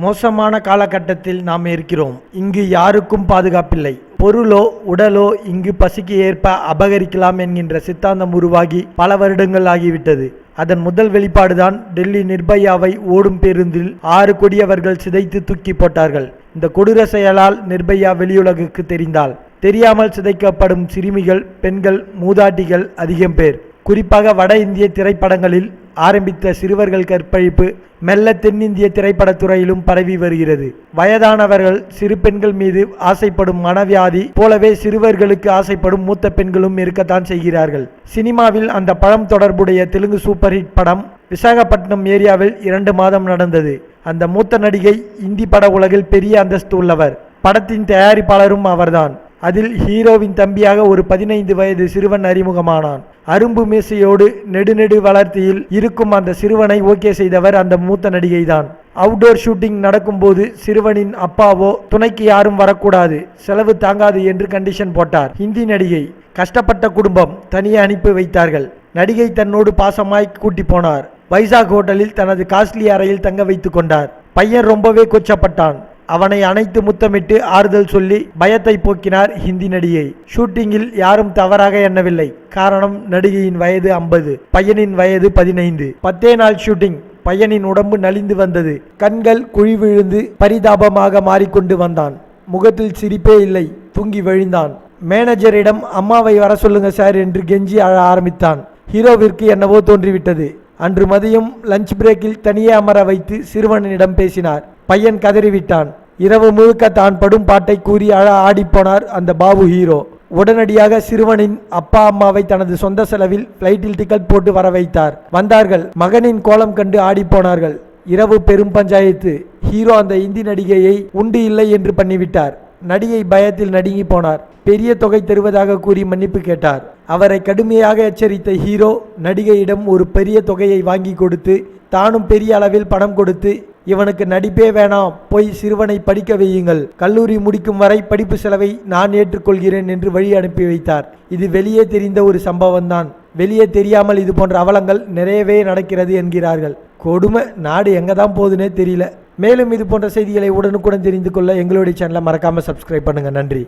மோசமான காலகட்டத்தில் நாம் இருக்கிறோம். இங்கு யாருக்கும் பாதுகாப்பில்லை. பொருளோ உடலோ இங்கு பசிக்கு ஏற்ப அபகரிக்கலாம் என்கின்ற சித்தாந்தம் உருவாகி பல வருடங்கள் ஆகிவிட்டது. அதன் முதல் வெளிப்பாடுதான் டெல்லி நிர்பயாவை ஓடும் பேருந்தில் ஆறு கொடியவர்கள் சிதைத்து தூக்கி போட்டார்கள். இந்த கொடூர செயலால் நிர்பயா வெளியுலகுக்கு தெரிந்தால் தெரியாமல் சிதைக்கப்படும் சிறுமிகள் பெண்கள் மூதாட்டிகள் அதிகம் பேர். குறிப்பாக வட இந்திய திரைப்படங்களில் ஆரம்பித்த சிறுவர்கள் கற்பழிப்பு மெல்ல தென்னிந்திய திரைப்படத்துறையிலும் பரவி வருகிறது. வயதானவர்கள் சிறு பெண்கள் மீது ஆசைப்படும் மனவியாதி போலவே சிறுவர்களுக்கு ஆசைப்படும் மூத்த பெண்களும் இருக்கத்தான் செய்கிறார்கள். சினிமாவில் அந்த பழம் தொடர்புடைய தெலுங்கு சூப்பர் ஹிட் படம் விசாகப்பட்டினம் ஏரியாவில் இரண்டு மாதம் நடந்தது. அந்த மூத்த நடிகை இந்தி பட உலகில் பெரிய அந்தஸ்து உள்ளவர். படத்தின் தயாரிப்பாளரும் அவர்தான். அதில் ஹீரோவின் தம்பியாக ஒரு பதினைந்து வயது சிறுவன் அறிமுகமானான். அரும்பு மீசையோடு நெடுநெடு வளர்த்தியில் இருக்கும் அந்த சிறுவனை ஓகே செய்தவர் அந்த மூத்த நடிகைதான். அவுட்டோர் ஷூட்டிங் நடக்கும்போது சிறுவனின் அப்பாவோ துணைக்கு யாரும் வரக்கூடாது செலவு தாங்காது என்று கண்டிஷன் போட்டார். ஹிந்தி நடிகை கஷ்டப்பட்ட குடும்பம் தனியே அனுப்பி வைத்தார்கள். நடிகை தன்னோடு பாசமாய் கூட்டி போனார். வைசாக் ஹோட்டலில் தனது காஸ்ட்லி அறையில் தங்க வைத்துக் கொண்டார். பையன் ரொம்பவே கொச்சப்பட்டான். அவனை அணைத்து முத்தமிட்டு ஆறுதல் சொல்லி பயத்தை போக்கினார் ஹிந்தி நடிகை. ஷூட்டிங்கில் யாரும் தவறாக எண்ணவில்லை. காரணம் நடிகையின் வயது ஐம்பது பையனின் வயது பதினைந்து. பத்தே நாள் ஷூட்டிங் பையனின் உடம்பு நலிந்து வந்தது. கண்கள் குழி விழுந்து பரிதாபமாக மாறிக்கொண்டு வந்தான். முகத்தில் சிரிப்பே இல்லை தூங்கி விழுந்தான். மேனேஜரிடம் அம்மாவை வர சொல்லுங்க சார் என்று கெஞ்சி அழ ஆரம்பித்தான். ஹீரோவிற்கு என்னவோ தோன்றிவிட்டது. அன்று மதியம் லஞ்ச் பிரேக்கில் தனியே அமர வைத்து சிறுவனிடம் பேசினார். பையன் கதறிவிட்டான். இரவு முழுக்க தான் படும் பாட்டை கூறி அழ ஆடிப்போனார் அந்த பாபு ஹீரோ. உடனடியாக சிறுவனின் அப்பா அம்மாவை தனது சொந்த செலவில் பிளைட்டில் டிக்கெட் போட்டு வர வைத்தார் வந்தார்கள். மகனின் கோலம் கண்டு ஆடிப்போனார்கள். இரவு பெரும் பஞ்சாயத்து. ஹீரோ அந்த இந்தி நடிகையை உண்டு இல்லை என்று பண்ணிவிட்டார். நடிகை பயத்தில் நடுங்கி போனார். பெரிய தொகை தருவதாக கூறி மன்னிப்பு கேட்டார். அவரை கடுமையாக எச்சரித்த ஹீரோ நடிகையிடம் ஒரு பெரிய தொகையை வாங்கி கொடுத்து தானும் பெரிய அளவில் பணம் கொடுத்து இவனுக்கு நடிப்பே வேணாம். போய் சிறுவனை படிக்க வையுங்கள். கல்லூரி முடிக்கும் வரை படிப்பு செலவை நான் ஏற்றுக்கொள்கிறேன் என்று வழி அனுப்பி வைத்தார். இது வெளியே தெரிந்த ஒரு சம்பவம்தான். வெளியே தெரியாமல் இது போன்ற அவலங்கள் நிறையவே நடக்கிறது என்கிறார்கள். கொடுமை நாடு எங்க தான் போகுதுன்னே தெரியல. மேலும் இது போன்ற செய்திகளை உடனுக்குடன் தெரிந்து கொள்ள எங்களுடைய சேனலை மறக்காமல் சப்ஸ்கிரைப் பண்ணுங்கள் நன்றி.